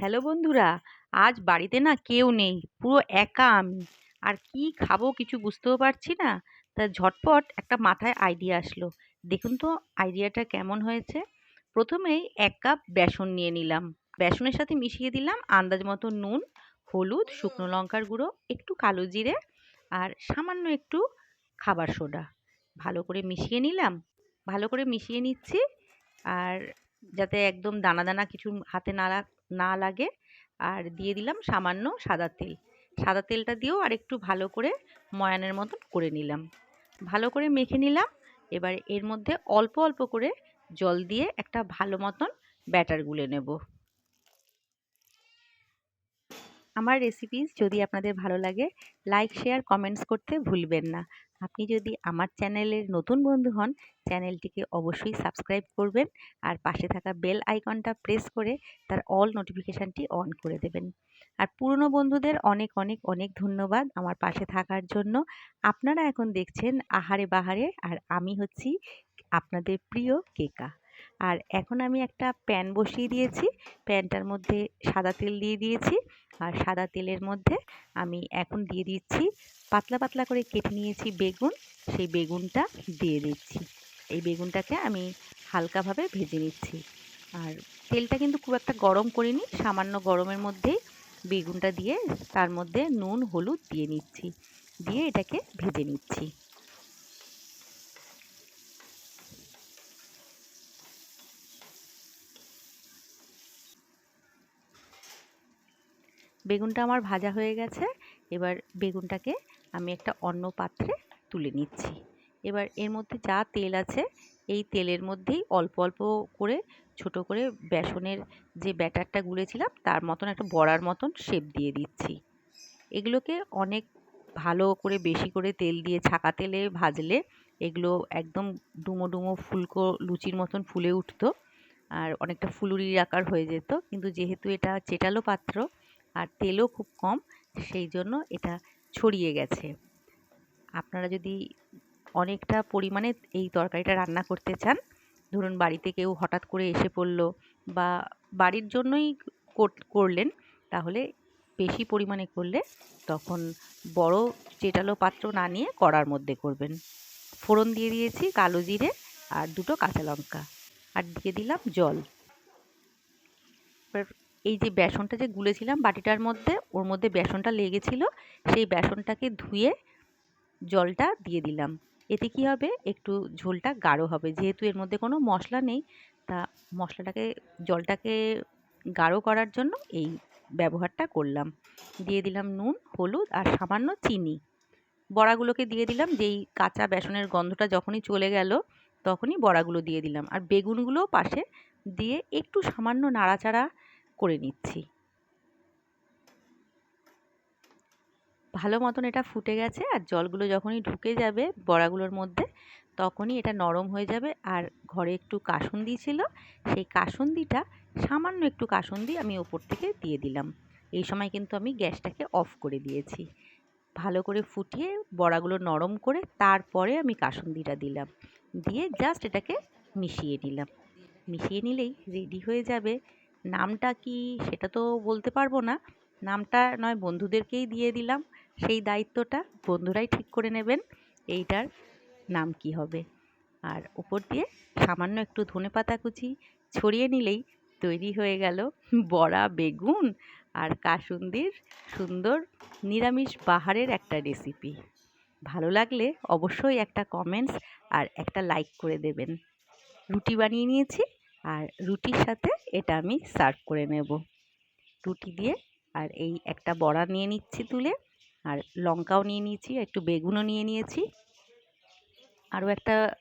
Hello বন্ধুরা, আজ বাড়িতে না কেউ নেই, পুরো একা আমি। আর কি খাব কিছু বুঝতেও পারছি না। তা ঝটপট একটা মাথায় আইডিয়া আসলো। দেখুন তো আইডিয়াটা কেমন হয়েছে। প্রথমেই এক কাপ বেসন নিয়ে নিলাম। বেসনের সাথে মিশিয়ে দিলাম আন্দাজ মতো নুন, হলুদ, শুকনো লঙ্কার গুঁড়ো, একটু কালো জিরে আর সামান্য একটু খাবার সোডা। ভালো করে মিশিয়ে নিলাম। ভালো করে মিশিয়ে নিচ্ছি আর যাতে একদম দানা দানা কিছু হাতে না না লাগে। আর দিয়ে দিলাম সামান্য সাদা তেল। সাদা তেলটা দিয়েও আর একটু ভালো করে ময়ানের মতন করে নিলাম। ভালো করে মেখে নিলাম। এবার এর মধ্যে অল্প অল্প করে জল দিয়ে একটা ভালো মতন ব্যাটার গুলে নেব। আমার রেসিপিস যদি আপনাদের ভালো লাগে লাইক শেয়ার কমেন্টস করতে ভুলবেন না। আপনি যদি আমার চ্যানেলের নতুন বন্ধু হন, চ্যানেলটিকে অবশ্যই সাবস্ক্রাইব করবেন আর পাশে থাকা বেল আইকনটা প্রেস করে তার অল নোটিফিকেশানটি অন করে দেবেন। আর পুরনো বন্ধুদের অনেক অনেক অনেক ধন্যবাদ আমার পাশে থাকার জন্য। আপনারা এখন দেখছেন আহারে বাহারে আর আমি হচ্ছি আপনাদের প্রিয় কেকা। আর এখন আমি একটা প্যান বসিয়ে দিয়েছি। প্যানটার মধ্যে সাদা তেল দিয়ে দিয়েছি। আর সাদা তেলের মধ্যে আমি এখন দিয়ে দিচ্ছি পাতলা পাতলা করে কেটে নিয়েছি বেগুন। সেই বেগুনটা দিয়ে দিচ্ছি। এই বেগুনটাকে আমি হালকাভাবে ভেজে নিচ্ছি। আর তেলটা কিন্তু খুব একটা গরম করিনি, সামান্য গরমের মধ্যেই বেগুনটা দিয়ে তার মধ্যে নুন, হলুদ দিয়ে নিচ্ছি। দিয়ে এটাকে ভেজে নিচ্ছি। বেগুনটা আমার ভাজা হয়ে গেছে। এবার বেগুনটাকে আমি একটা অন্য পাত্রে তুলে নিচ্ছি। এবার এর মধ্যে যা তেল আছে, এই তেলের মধ্যেই অল্প অল্প করে, ছোট করে বেসনের যে ব্যাটারটা গুলেছিলাম, তার মতন একটা বড়ার মতন শেপ দিয়ে দিচ্ছি। এগুলোকে অনেক ভালো করে বেশি করে তেল দিয়ে ছাকা তেলে ভাজলে এগুলো একদম ডুমো ডুমো ফুলকো লুচির মতন ফুলে উঠতো। আর অনেকটা ফুলুরির আকার হয়ে যেত। কিন্তু যেহেতু এটা চেটালো পাত্র আর তেলও খুব কম, সেই জন্য এটা ছড়িয়ে গেছে। আপনারা যদি অনেকটা পরিমাণে এই তরকারিটা রান্না করতে চান, ধরুন বাড়িতে কেউ হঠাৎ করে এসে পড়ল বা বাড়ির জন্যই করলেন, তাহলে বেশি পরিমাণে করলে তখন বড় চেটালো পাত্র না নিয়ে কড়ার মধ্যে করবেন। ফোড়ন দিয়ে দিয়েছি কালো জিরে আর দুটো কাঁচা লঙ্কা। আর দিয়ে দিলাম জল। এবার এই যে বেসনটা যে গুলেছিলাম বাটিটার মধ্যে, ওর মধ্যে বেসনটা লেগেছিল, সেই বেসনটাকে ধুয়ে জলটা দিয়ে দিলাম। এতে কি হবে? একটু ঝোলটা গাঢ় হবে। যেহেতু এর মধ্যে কোনো মশলা নেই, তা মশলাটাকে, জলটাকে গাঢ় করার জন্য এই ব্যবহারটা করলাম। দিয়ে দিলাম নুন, হলুদ আর সামান্য চিনি। বড়াগুলোকে দিয়ে দিলাম, যেই কাঁচা বেসনের গন্ধটা যখনই চলে গেল, তখনই বড়াগুলো দিয়ে দিলাম। আর বেগুনগুলোও পাশে দিয়ে একটু সামান্য নাড়াচাড়া করে নিচ্ছি। ভালো মতন এটা ফুটে গেছে আর জলগুলো যখনই ঢুকে যাবে বড়াগুলোর মধ্যে, তখনই এটা নরম হয়ে যাবে। আর ঘরে একটু কাসুন্দি ছিল, সেই কাসুন্দিটা সামান্য একটু কাসুন্দি আমি ওপর থেকে দিয়ে দিলাম। এই সময় কিন্তু আমি গ্যাসটাকে অফ করে দিয়েছি। ভালো করে ফুটিয়ে বড়াগুলো নরম করে তারপরে আমি কাসুন্দিটা দিলাম। দিয়ে জাস্ট এটাকে মিশিয়ে নিলাম। মিশিয়ে নিলেই রেডি হয়ে যাবে। নামটা কি সেটা তো বলতে পারব না। নামটা নয়, বন্ধুদেরকেই দিয়ে দিলাম। সেই দায়িত্বটা বন্ধুরাই ঠিক করে নেবেন, এইটার নাম কি হবে। আর ওপর দিয়ে সামান্য একটু ধনে পাতা কুচি ছড়িয়ে নিলেই তৈরি হয়ে গেল বড়া, বেগুন আর কাসুন্দির সুন্দর নিরামিষ বাহারের একটা রেসিপি ভালো লাগলে অবশ্যই একটা কমেন্টস আর একটা লাইক করে দেবেন। রুটি বানিয়ে নিয়েছি। আর রুটির সাথে এটা আমি সার্ভ করে নেব। রুটি দিয়ে আর এই একটা বড়া নিয়ে নিচ্ছি তুলে, আর লঙ্কাও নিয়ে নিয়েছি একটু বেগুনও নিয়ে নিয়েছি। আরও একটা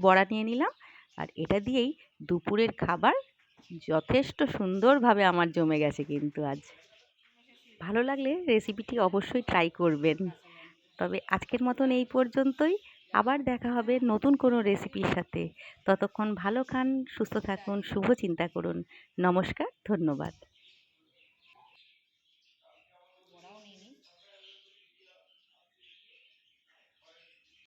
বড়া নিয়ে নিলাম, আর এটা দিয়েই দুপুরের খাবার যথেষ্ট সুন্দরভাবে আমার জমে গেছে কিন্তু আজ। ভালো লাগলে রেসিপিটি অবশ্যই ট্রাই করবেন। তবে আজকের মতন এই পর্যন্তই। আবার দেখা হবে নতুন কোনো রেসিপির সাথে। ততক্ষণ ভালো খান, সুস্থ থাকুন, শুভ চিন্তা করুন। নমস্কার, ধন্যবাদ।